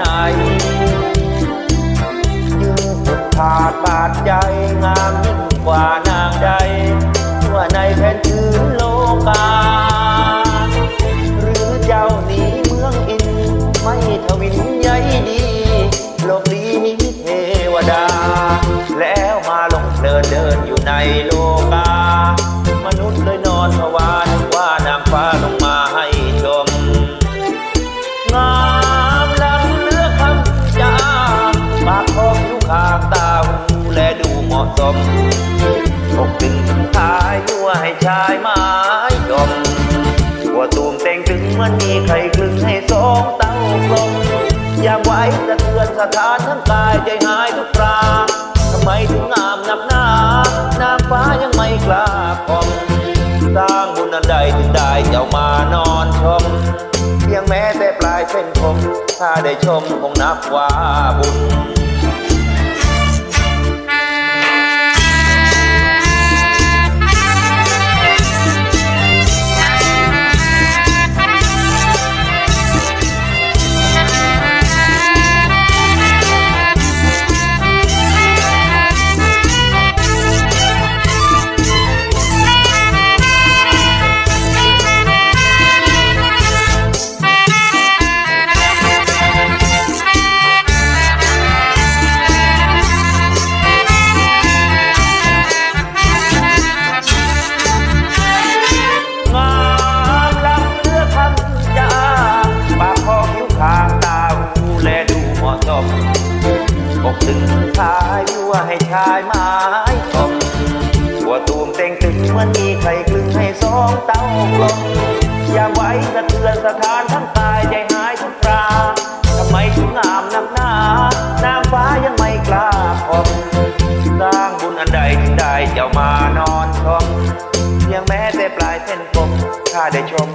ไหนยิ่งสุดขาดบาดใจงามยิ่งกว่านางใดทั่วในแผ่นพื้นโลกา หรือเจ้าหนีเมืองอิน ไม่ทวินใยดีหลบหลีเทวดา แล้วมาหลงเพลินเดินอยู่ในโลกา มนุษย์เลยนอนภาวานว่านางฟ้าลงมาให้ชมงา มาะสมอกตึงถึงท้ายยั่วให้ชายไม้ดมหัวตูมเต่งถึงมันมีใครคลึงให้สองเต้ากลมยามไหว้สะเทือนสถานทั้งกายใจหายทุกคราทำไมถึงงามนักหนานางฟ้ายังไม่กล้าคมสร้างบุญอันใดถึงได้เจ้ามานอนชมเพียงแม้แต่ปลายเส้นผม ถ้าได้ชมคงนับว่าบุญ สายว่าให้ชายไม้ตบหัวตูมเต็งตึงเหมืนมีใครกลึงให้สองเต้ากลมอย่าไว้สะเทือนสถานทั้งตายใจหายทุกปราทำไมถึงงามนักหนานางฟ้ายังไม่กล้าคมสร้างบุญอันใดถึงได้เจ้ามานอนชมเพียงแม้แต่ปลายเส้นผมข้าได้ชม